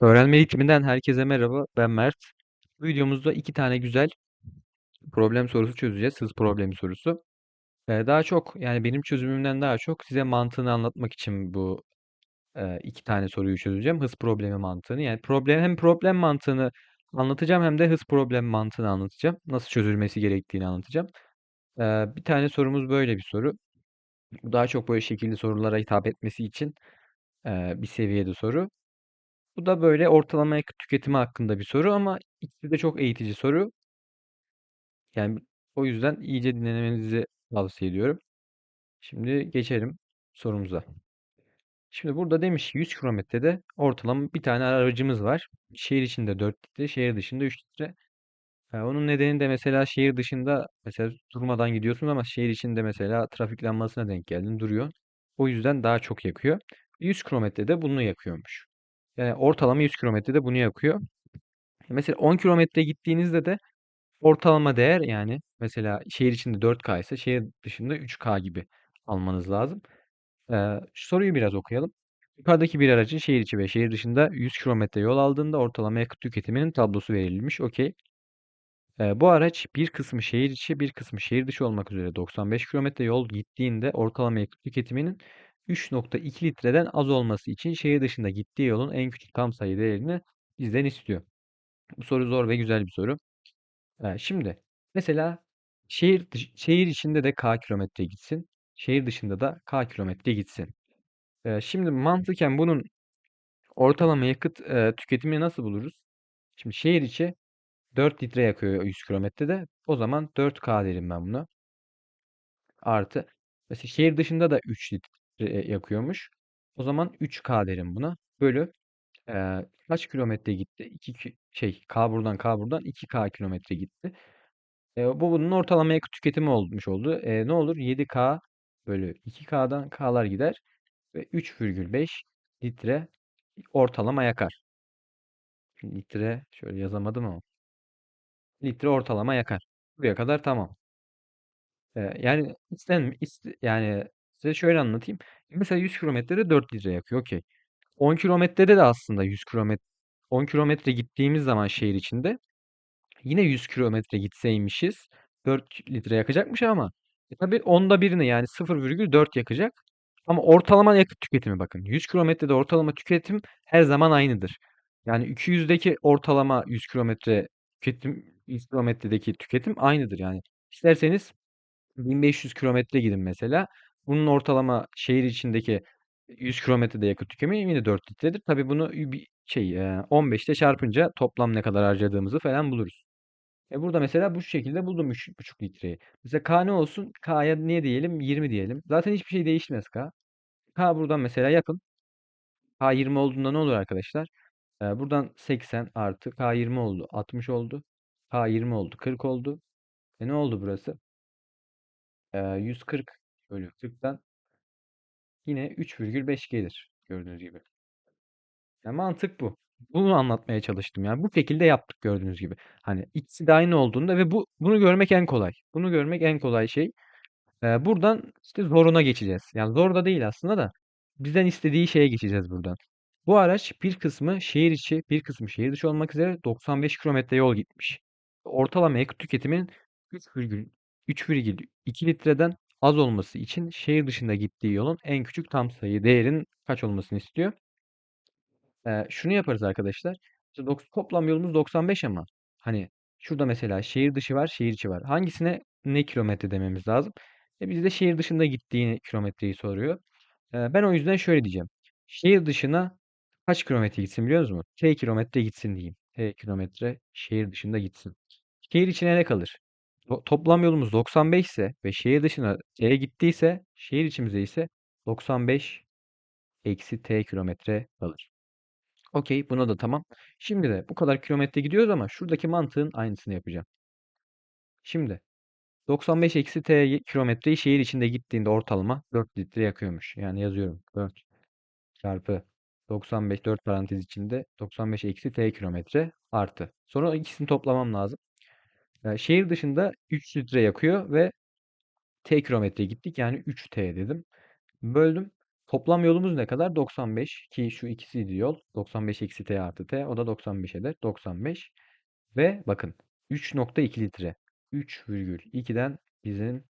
Öğrenme eğitiminden herkese merhaba. Ben Mert. Bu videomuzda iki tane güzel problem sorusu çözeceğiz. Hız problemi sorusu. Daha çok yani benim çözümümden daha çok size mantığını anlatmak için bu iki tane soruyu çözeceğim. Hız problemi mantığını. Yani problem hem problem mantığını anlatacağım hem de hız problem mantığını anlatacağım. Nasıl çözülmesi gerektiğini anlatacağım. Bir tane sorumuz böyle bir soru. Daha çok böyle şekilli sorulara hitap etmesi için bir seviyede soru. Bu da böyle ortalama yakıt tüketimi hakkında bir soru ama ikisi de çok eğitici soru. Yani o yüzden iyice dinlemenizi tavsiye ediyorum. Şimdi geçelim sorumuza. Şimdi burada demiş ki 100 kilometrede ortalama bir tane aracımız var. Şehir içinde 4 litre, şehir dışında 3 litre. Ee, onun nedeni de mesela şehir dışında mesela durmadan gidiyorsun ama şehir içinde mesela trafik lambasına denk geldin duruyor. O yüzden daha çok yakıyor. 100 kilometrede bunu yakıyormuş. Yani ortalama 100 kilometrede bunu yakıyor. Mesela 10 kilometre gittiğinizde de ortalama değer yani mesela şehir içinde 4K ise şehir dışında 3K gibi almanız lazım. Ee, şu soruyu biraz okuyalım. Yukarıdaki bir aracın şehir içi ve şehir dışında 100 kilometre yol aldığında ortalama yakıt tüketiminin tablosu verilmiş. Okey. Ee, bu araç bir kısmı şehir içi bir kısmı şehir dışı olmak üzere 95 kilometre yol gittiğinde ortalama yakıt tüketiminin 3.2 litreden az olması için şehir dışında gittiği yolun en küçük tam sayı değerini bizden istiyor. Bu soru zor ve güzel bir soru. Ee, şimdi mesela şehir şehir içinde de K kilometre gitsin. Şehir dışında da K kilometre gitsin. Ee, şimdi mantıken bunun ortalama yakıt e, tüketimini nasıl buluruz? Şimdi şehir içi 4 litre yakıyor 100 kilometrede. O zaman 4K derim ben buna. Artı. Mesela şehir dışında da 3 litre yakıyormuş. O zaman 3K derim buna. Bölü e, kaç kilometre gitti? 2 şey K buradan K buradan 2K kilometre gitti. E, bu bunun ortalama yakıt tüketimi olmuş oldu. E, ne olur? 7K bölü 2K'dan K'lar gider ve 3,5 litre ortalama yakar. Litre şöyle yazamadım ama. Litre ortalama yakar. Buraya kadar tamam. E, yani isten, iste, yani size şöyle anlatayım. Mesela 100 kilometrede 4 litre yakıyor. Okey. 10 kilometrede de aslında 100 kilometre 10 kilometre gittiğimiz zaman şehir içinde Yine 100 kilometre gitseymişiz 4 litre yakacakmış ama e tabii onda birini yani 0,4 yakacak. Ama ortalama yakıt tüketimi bakın. 100 kilometrede ortalama tüketim her zaman aynıdır. Yani 200'deki ortalama 100 kilometre tüketim 100 kilometredeki tüketim aynıdır yani. İsterseniz 1500 kilometre gidin mesela. Bunun ortalama şehir içindeki 100 kilometrede yakıt tüketimi yine 4 litredir. Tabii bunu bir şey e, 15 ile çarpınca toplam ne kadar harcadığımızı falan buluruz. E burada mesela bu şekilde buldum 3,5 litreyi. Mesela K ne olsun? K'ya ne diyelim? 20 diyelim. Zaten hiçbir şey değişmez K. K buradan mesela yapın. K 20 olduğunda ne olur arkadaşlar? Ee, buradan 80 artı K 20 oldu. 60 oldu. K 20 oldu. 40 oldu. E ne oldu burası? Ee, 140 bölü 40'tan yine 3,5 gelir. Gördüğünüz gibi. Yani mantık bu. Bunu anlatmaya çalıştım yani. Bu şekilde yaptık gördüğünüz gibi. Hani ikisi de aynı olduğunda ve bu bunu görmek en kolay. Bunu görmek en kolay şey. Ee, buradan işte zoruna geçeceğiz. Yani zor da değil aslında da bizden istediği şeye geçeceğiz buradan. Bu araç bir kısmı şehir içi, bir kısmı şehir dışı olmak üzere 95 kilometre yol gitmiş. Ortalama yakıt tüketimin 3,2 litreden az olması için şehir dışında gittiği yolun en küçük tam sayı değerin kaç olmasını istiyor. Ee, şunu yaparız arkadaşlar. İşte toplam yolumuz 95 ama hani şurada mesela şehir dışı var, şehir içi var. Hangisine ne kilometre dememiz lazım? E bizde şehir dışında gittiği kilometreyi soruyor. Ee, ben o yüzden şöyle diyeceğim. Şehir dışına kaç kilometre gitsin biliyor musunuz? T kilometre gitsin diyeyim. T kilometre şehir dışında gitsin. Şehir içine ne kalır? To- toplam yolumuz 95 ise ve şehir dışına T'ye gittiyse şehir içimize ise 95 eksi T kilometre kalır. Okey, buna da tamam. Şimdi de bu kadar kilometre gidiyoruz ama şuradaki mantığın aynısını yapacağım. Şimdi 95 eksi t kilometreyi şehir içinde gittiğinde ortalama 4 litre yakıyormuş. Yani yazıyorum 4 çarpı 95 4 parantez içinde 95 eksi t kilometre artı. Sonra ikisini toplamam lazım. Ee, şehir dışında 3 litre yakıyor ve t kilometre gittik yani 3t dedim. Böldüm. Toplam yolumuz ne kadar? 95 ki şu ikisiydi yol. 95 eksi t artı t. O da 95 eder. 95. Ve bakın 3.2 litre. 3,2'den bizim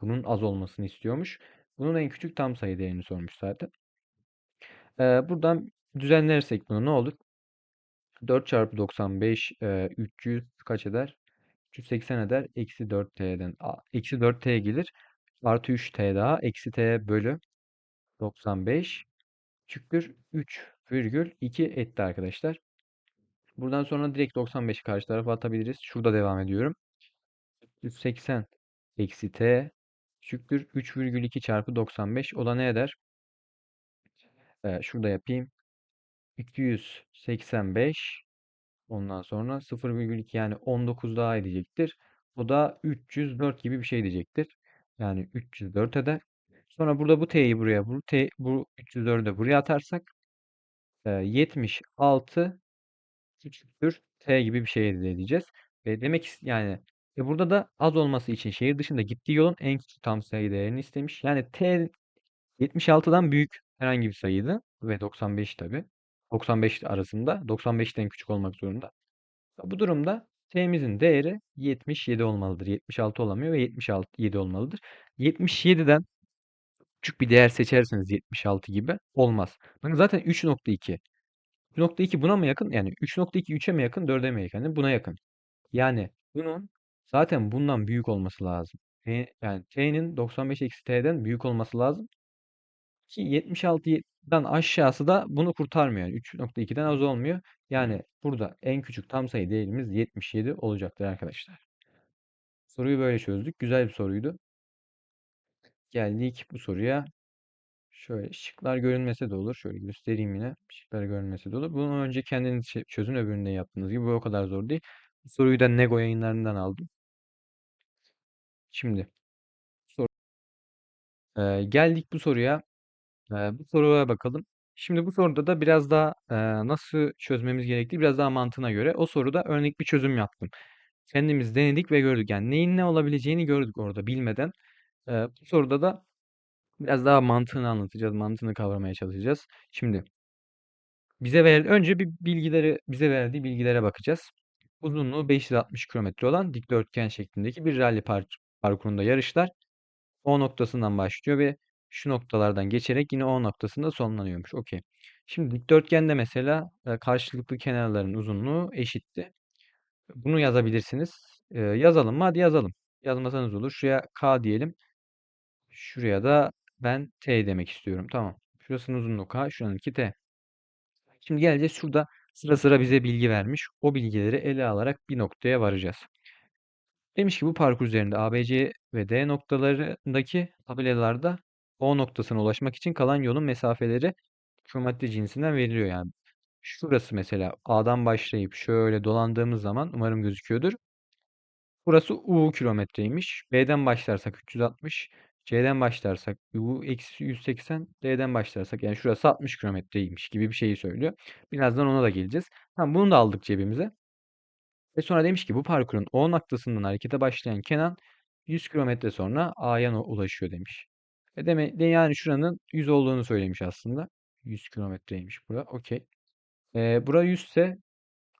bunun az olmasını istiyormuş. Bunun en küçük tam sayı değerini sormuş zaten. Ee, buradan düzenlersek bunu ne olur? 4 çarpı 95 e, 300 kaç eder? 380 eder. Eksi 4t'den. Eksi 4t gelir. Artı 3t daha. Eksi t bölü 95 küçüktür 3,2 etti arkadaşlar. Buradan sonra direkt 95'i karşı tarafa atabiliriz. Şurada devam ediyorum. 180 eksi t küçüktür 3,2 çarpı 95. O da ne eder? Ee, şurada yapayım. 285 ondan sonra 0,2 yani 19 daha edecektir. O da 304 gibi bir şey diyecektir. Yani 304 eder. Sonra burada bu t'yi buraya bu t bu 304'ü de buraya atarsak e, 76 küçüktür t gibi bir şey elde edeceğiz. Ve demek is- yani e burada da az olması için şehir dışında gittiği yolun en küçük tam sayı değerini istemiş. Yani t 76'dan büyük herhangi bir sayıydı ve 95 tabii. 95 arasında 95'ten küçük olmak zorunda. Bu durumda t'mizin değeri 77 olmalıdır. 76 olamıyor ve 77 olmalıdır. 77'den küçük bir değer seçerseniz 76 gibi olmaz. Bakın zaten 3.2. 3.2 buna mı yakın? Yani 3.2 3'e mi yakın, 4'e mi yakın? Yani buna yakın. Yani bunun zaten bundan büyük olması lazım. Yani t'nin 95 eksi t'den büyük olması lazım. Ki 76'dan aşağısı da bunu kurtarmıyor. Yani 3.2'den az olmuyor. Yani burada en küçük tam sayı değerimiz 77 olacaktır arkadaşlar. Soruyu böyle çözdük. Güzel bir soruydu. Geldik bu soruya. Şöyle şıklar görünmese de olur. Şöyle göstereyim yine. Şıklar görünmese de olur. Bunu önce kendiniz çö- çözün öbüründe yaptığınız gibi. Bu o kadar zor değil. Bu soruyu da Nego yayınlarından aldım. Şimdi sor- Ee, geldik bu soruya. Bu soruya bakalım. Şimdi bu soruda da biraz daha e, nasıl çözmemiz gerektiği biraz daha mantığına göre o soruda örnek bir çözüm yaptım. Kendimiz denedik ve gördük. Yani neyin ne olabileceğini gördük orada bilmeden. Ee, bu soruda da biraz daha mantığını anlatacağız. Mantığını kavramaya çalışacağız. Şimdi bize ver önce bir bilgileri bize verdiği bilgilere bakacağız. Uzunluğu 560 kilometre olan dikdörtgen şeklindeki bir ralli par parkurunda yarışlar O noktasından başlıyor ve şu noktalardan geçerek yine O noktasında sonlanıyormuş. Okey. Şimdi dikdörtgende mesela e, karşılıklı kenarların uzunluğu eşitti. Bunu yazabilirsiniz. E, yazalım mı? Hadi yazalım. Yazmasanız olur. Şuraya K diyelim. Şuraya da ben T demek istiyorum. Tamam. Şurasının uzunluğu K, şuranınki T. Şimdi geleceğiz şurada sıra sıra bize bilgi vermiş. O bilgileri ele alarak bir noktaya varacağız. Demiş ki bu parkur üzerinde ABC ve D noktalarındaki tabelalarda O noktasına ulaşmak için kalan yolun mesafeleri geometri cinsinden veriliyor yani. Şurası mesela A'dan başlayıp şöyle dolandığımız zaman umarım gözüküyordur. Burası U kilometreymiş. B'den başlarsak 360. C'den başlarsak U eksi 180. D'den başlarsak yani şurası 60 kilometreymiş gibi bir şeyi söylüyor. Birazdan ona da geleceğiz. Tamam bunu da aldık cebimize. Ve sonra demiş ki bu parkurun O noktasından harekete başlayan Kenan 100 kilometre sonra A'ya ulaşıyor demiş. E demek de yani şuranın 100 olduğunu söylemiş aslında. 100 kilometreymiş bura. Okey. E, bura 100 ise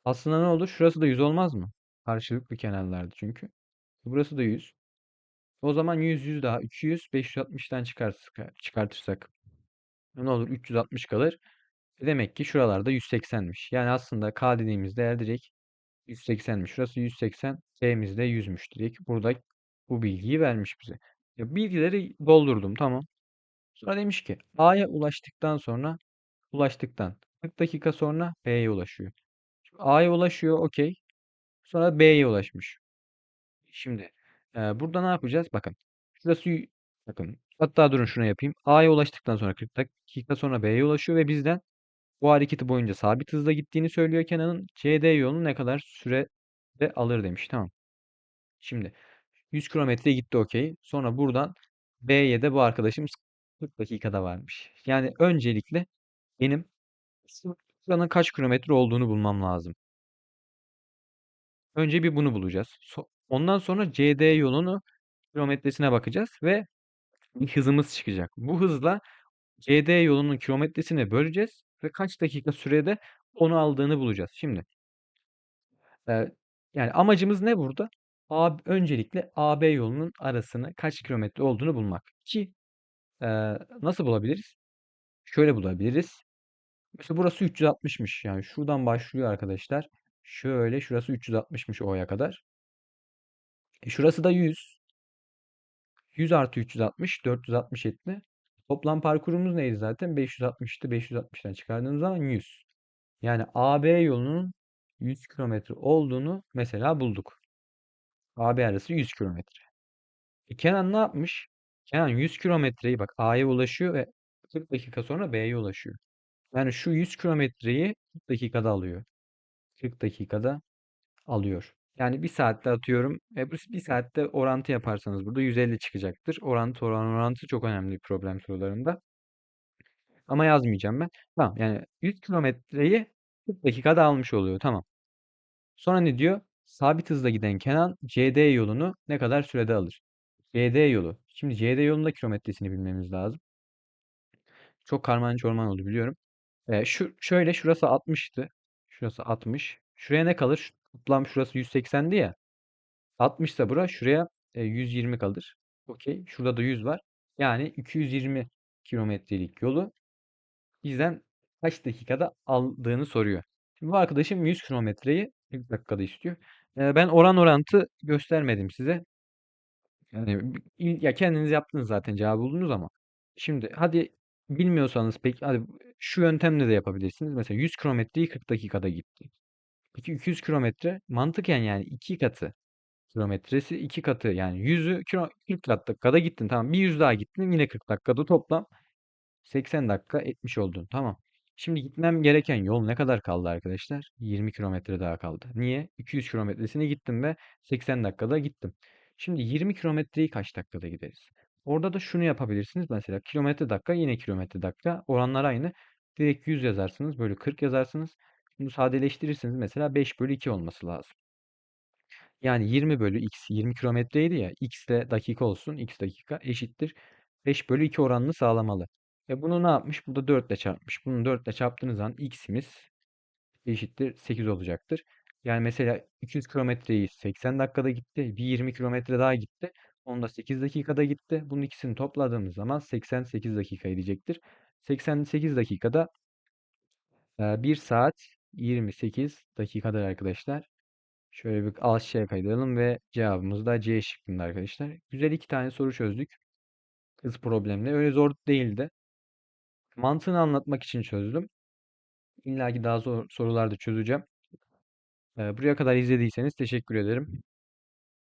aslında ne olur? Şurası da 100 olmaz mı? Karşılıklı kenarlardı çünkü. Burası da 100. O zaman 100 100 daha 200 560'tan çıkartırsak, çıkartırsak ne olur? 360 kalır. E demek ki şuralarda 180'miş. Yani aslında K dediğimiz değer direkt 180'miş. Şurası 180. T'miz de 100'müş direkt. Burada bu bilgiyi vermiş bize. Ya bilgileri doldurdum. Tamam. Sonra demiş ki A'ya ulaştıktan sonra ulaştıktan 40 dakika sonra B'ye ulaşıyor. A'ya ulaşıyor. Okey. Sonra B'ye ulaşmış. Şimdi e, burada ne yapacağız? Bakın. Şurası bakın. Hatta durun şuna yapayım. A'ya ulaştıktan sonra 40 dakika sonra B'ye ulaşıyor ve bizden bu hareketi boyunca sabit hızla gittiğini söylüyor Kenan'ın. CD yolunu ne kadar sürede alır demiş. Tamam. Şimdi 100 kilometre gitti okey. Sonra buradan B'ye de bu arkadaşımız 40 dakikada varmış. Yani öncelikle benim şuranın kaç kilometre olduğunu bulmam lazım. Önce bir bunu bulacağız. Ondan sonra CD yolunu kilometresine bakacağız ve hızımız çıkacak. Bu hızla CD yolunun kilometresine böleceğiz ve kaç dakika sürede onu aldığını bulacağız. Şimdi yani amacımız ne burada? Öncelikle AB yolunun arasını kaç kilometre olduğunu bulmak. Ki e, nasıl bulabiliriz? Şöyle bulabiliriz. Mesela burası 360'mış. Yani şuradan başlıyor arkadaşlar. Şöyle şurası 360'mış O'ya kadar. E şurası da 100. 100 artı 360 460 etti. Toplam parkurumuz neydi zaten? 560'tı. 560'tan çıkardığımız zaman 100. Yani AB yolunun 100 kilometre olduğunu mesela bulduk. AB arası 100 kilometre. E Kenan ne yapmış? Kenan 100 kilometreyi bak A'ya ulaşıyor ve 40 dakika sonra B'ye ulaşıyor. Yani şu 100 kilometreyi 40 dakikada alıyor. 40 dakikada alıyor. Yani bir saatte atıyorum. E, bir saatte orantı yaparsanız burada 150 çıkacaktır. Orantı oran orantı çok önemli bir problem sorularında. Ama yazmayacağım ben. Tamam yani 100 kilometreyi 40 dakikada almış oluyor. Tamam. Sonra ne diyor? Sabit hızla giden Kenan CD yolunu ne kadar sürede alır? CD yolu. Şimdi CD yolunda kilometresini bilmemiz lazım. Çok karman çorman oldu biliyorum. E, şu şöyle şurası 60'tı. Şurası 60. Şuraya ne kalır? Toplam şurası 180'di ya. 60 ise bura şuraya e, 120 kalır. Okey. Şurada da 100 var. Yani 220 kilometrelik yolu bizden kaç dakikada aldığını soruyor. Şimdi bu arkadaşım 100 kilometreyi 1 dakikada istiyor. E, ben oran orantı göstermedim size. Yani ya kendiniz yaptınız zaten cevabı buldunuz ama. Şimdi hadi bilmiyorsanız peki hadi şu yöntemle de yapabilirsiniz. Mesela 100 kilometreyi 40 dakikada gitti. Peki 200 kilometre mantıken yani iki katı kilometresi iki katı yani 100'ü kilo, 40 dakikada gittin tamam bir 100 daha gittin yine 40 dakikada toplam 80 dakika etmiş oldun tamam. Şimdi gitmem gereken yol ne kadar kaldı arkadaşlar? 20 kilometre daha kaldı. Niye? 200 kilometresini gittim ve 80 dakikada gittim. Şimdi 20 kilometreyi kaç dakikada gideriz? Orada da şunu yapabilirsiniz. Mesela kilometre dakika yine kilometre dakika. Oranlar aynı. Direkt 100 yazarsınız. Böyle 40 yazarsınız. Bunu sadeleştirirsiniz. Mesela 5 bölü 2 olması lazım. Yani 20 bölü x 20 kilometreydi ya. x de dakika olsun. x dakika eşittir. 5 bölü 2 oranını sağlamalı. E bunu ne yapmış? Bu da 4 ile çarpmış. Bunu 4 ile çarptığınız zaman x'imiz eşittir 8 olacaktır. Yani mesela 200 kilometreyi 80 dakikada gitti. Bir 20 kilometre daha gitti. Onda 8 dakikada gitti. Bunun ikisini topladığımız zaman 88 dakika edecektir. 88 dakikada 1 saat 28 dakikadır arkadaşlar. Şöyle bir aşağıya kaydıralım ve cevabımız da C şıkkında arkadaşlar. Güzel iki tane soru çözdük. Hız problemle. Öyle zor değildi. Mantığını anlatmak için çözdüm. İlla ki daha zor sorular da çözeceğim. Buraya kadar izlediyseniz teşekkür ederim.